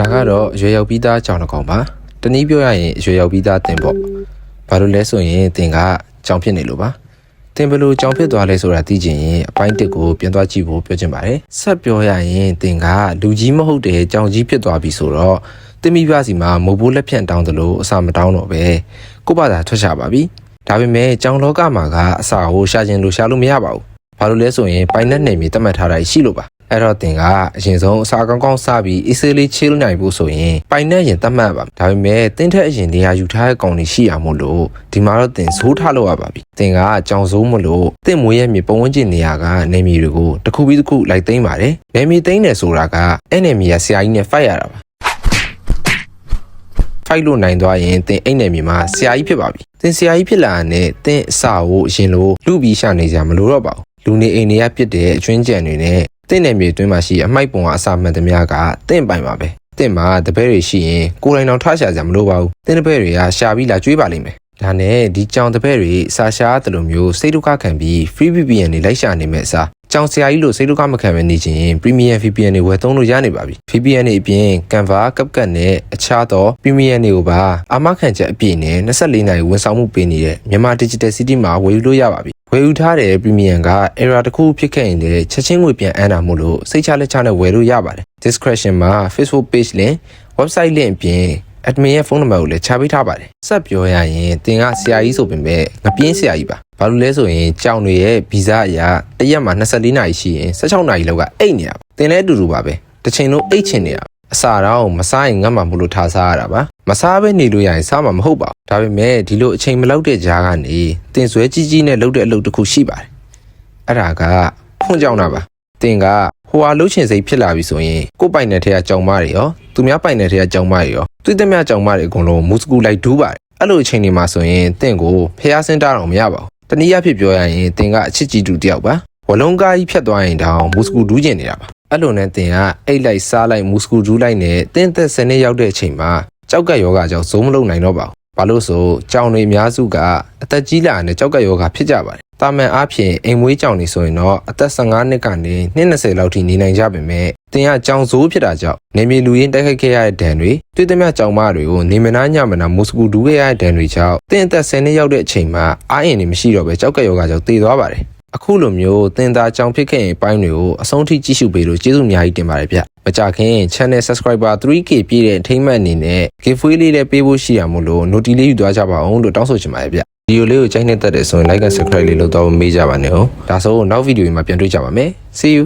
ဒါကတော့ရွယ်ရောက်ပြီးသားကြောင်တစ်ကောင်ပါတနည်းပြောရရင်ရွယ်ရောက်ပြီးသားတင်ပေါ့ဘာလို့လဲဆိုရင်တင်ကကြောင်ဖြစ်နေလို့ပါတင်ဘယ်လို့ကြောင်ဖြစ်သွားလဲဆိုတာသိချင်ရင်အပိုင်းတစ်ကိုပြန်သွားကြည့်ဖို့ပြောချင်ပါတယ်ဆက်ပြောရရင်တင်ကလူကြီးမဟုတ်တဲ့ကြောင်ကြီးဖြစ်သွားပြီဆိုတော့တင်မိဘစီမှာမုတ်ဘိုးလက်ဖြန့်တောင်းသလိုအစာမတောင်းတော့ပဲကို့ဘာသာထွက်ချပါပြီဒါပေမဲ့ကြောင်လောကမှာကအစာကိုရှာခြင်းလို့ရှာလို့မရပါဘူးဘာလို့လဲဆိုရင်ပိုင်နဲ့နေမြေတတ်မှတ်ထားတာရှိလို့ပါ အဲ့တော့တင်ကအရင်ဆုံးအစာကောင်းကောင်းစားပြီး easily chill နိုင်ဖို့ဆိုရင်ပိုင်နဲ့ရင်တတ်မှတ်ပါဒါပေမဲ့တင်းထက်အရင်နေရာယူထားတဲ့ကောင်တွေရှိရမို့လို့ဒီမှာတော့တင်ဇိုးထားလို့ရပါပြီတင်ကကြောင်စိုးမလို့တင်မွေးရဲ့မြေပုံဝန်းကျင်နေရာကနေမြေတွေကိုတစ်ခုပြီးတစ်ခုလိုက်သိမ်းပါတယ်နေမြေသိမ်းတယ်ဆိုတာကအဲ့နေမြေကဆရာကြီးနဲ့ fight ရတာပါဖိုက်လို့နိုင်သွားရင်သင်အိတ်နယ်မြေမှာဆရာကြီးဖြစ်ပါပြီ။သင်ဆရာကြီးဖြစ်လာတဲ့သင်အစာကိုအရင်လိုလူပြီးရှာနေကြမလို့တော့ပါဘူး။လူနေအိမ်တွေကပြစ်တဲ့အကျွင်းကြံတွေနဲ့ သင်နယ်မြေအတွင်းမှာရှိအမိုက်ပုံကအစာမှန်သမျှကသင်ပိုင်ပါပဲ။သင်မှာတပည့်တွေရှိရင်ကိုယ်တိုင်တော်ထားရှာကြမလို့ပါဘူး။သင်တပည့်တွေကရှာပြီးလာကျွေးပါလိမ့်မယ်။ဒါနဲ့ဒီကြောင်တပည့်တွေစာရှာတယ်လို့မျိုးစိတ်ဒုက္ခခံပြီး free VPN တွေလိုက်ရှာနေမဲ့အစားကြောင်ဆရာကြီးလို့စိတ်ဒုက္ခမခံပဲနေခြင်း Premium VPN တွေဝယ်သုံးလို့ရနေပါပြီ VPN တွေအပြင် Canva, CapCut နဲ့အခြားသော Premium တွေကိုပါအာမခံချက်အပြည့်နဲ့24နာရီဝန်ဆောင်မှုပေးနေတဲ့မြန်မာ Digital City မှာဝယ်ယူလို့ရပါပြီ ဝယ်ယူထားတဲ့ Premium က error တစ်ခုဖြစ်ခဲ့ရင်လည်းချက်ချင်းငွေပြန်အမ်းတာမို့လို့စိတ်ချလက်ချနဲ့ဝယ်လို့ရပါတယ် Description မှာ Facebook page link website link အပြင် admin ရဲ့ဖုန်းနံပါတ်ကိုလည်းချပေးထားပါတယ်။ဆက်ပြောရရင်တင်ကဆရာကြီးဆိုပေမဲ့ငပြင်းဆရာကြီးပါ။ဘာလို့လဲဆိုရင်ကြောင်တွေရဲ့ဗီဇအရာတစ်ရက်မှာ24နာရီရှိရင်16နာရီလောက်ကအိတ်နေတာ။တင်လည်းအတူတူပါပဲ။တစ်ချိန်လုံးအိတ်ချင်နေတာ။ အစာတော့မစားရင်ငတ်မှာမလို့ထားစားရတာပါ။မစားဘဲနေလို့ရရင်စားမှာမဟုတ်ပါဘူး။ဒါပေမဲ့ဒီလိုအချိန်မလောက်တဲ့ကြားကနေတင်ဆွဲကြီးကြီးနဲ့လုပ်တဲ့အလုပ်တစ်ခုရှိပါတယ်။အဲ့ဒါကဖွင့်ကြောင်တာပါ။တင်ကဟိုဟာလှုပ်ချင်စိတ်ဖြစ်လာပြီဆိုရင်ကိုယ်ပိုင်တဲ့ထဲကကြောင်မတွေရောသူများပိုင်တဲ့ထဲကကြောင်မတွေရောသူသမျှကြောင်မတွေအကုန်လုံးမူစကူလိုက်ဒူးပါတယ်အဲ့လိုအချိန်တွေမှာဆိုရင်တင့်ကိုဖျားစင်းတာတော့မရပါဘူးတနည်းအားဖြင့်ပြောရရင်တင်ကအချစ်ကြီးတူတယောက်ပါဝလုံးကားကြီးဖြတ်သွားရင်တောင်မူစကူဒူးကျင်နေတာပါ အဲ့လိုနဲ့တင်ကအိတ်လိုက်စားလိုက်မူစကူဒူးလိုက်နဲ့တင်းသက်စနေရောက်တဲ့အချိန်မှာကြောက်ကယောဂကြောင့်ဇုံမလုံးနိုင်တော့ပါဘူးဘာလို့ဆိုကြောင်တွေအများစုကအသက်ကြီးလာတဲ့ကြောက်ကယောဂဖြစ်ကြပါတယ်တာမန်အားဖြင့်အိမ်မွေးကြောင်နေဆိုရင်တော့အသက်15နှစ်ကနေ20လောက်ထိနေနိုင်ကြပေမဲ့တင်ကကြောင်စိုးဖြစ်တာကြောင့်နေမြေလူရင်းတိုက်ခိုက်ခဲ့ရတဲ့ဒဏ်တွေတွေ့သမျှကြောင်မတွေကိုနေမနာညမနာမုစကူဒူးခဲ့ရတဲ့ဒဏ်တွေကြောင့်တင်အသက်10နှစ်ရောက်တဲ့အချိန်မှာအားအင်တွေမရှိတော့ပဲကြောက်ကယောဂကြောင့်တည်သွားပါတယ် အခုလိုမျိုးတင်သားကြောင်ဖြစ်ခဲ့ရင်ပိုင်းတွေကိုအဆုံးထိကြည့်ရှုပေးလို့ကျေးဇူးအများကြီးတင်ပါတယ်ဗျမကြခင် channel subscriber 3k ပြည့်တဲ့အထိမ့်မှတ်အနေနဲ့ giveaway လေးလည်းပေးဖို့ရှိရမို့လို့ notify လေးယူသွားကြပါအောင်လို့တောင်းဆိုချင်ပါတယ်ဗျဗီဒီယိုလေးကိုကြိုက်နေတတ်တယ်ဆိုရင် like and subscribe လေးလုပ်တော့မေးကြပါနဲ့ဟုတ်ဒါဆိုနောက်ဗီဒီယိုမှာပြန်တွေ့ကြပါမယ် see you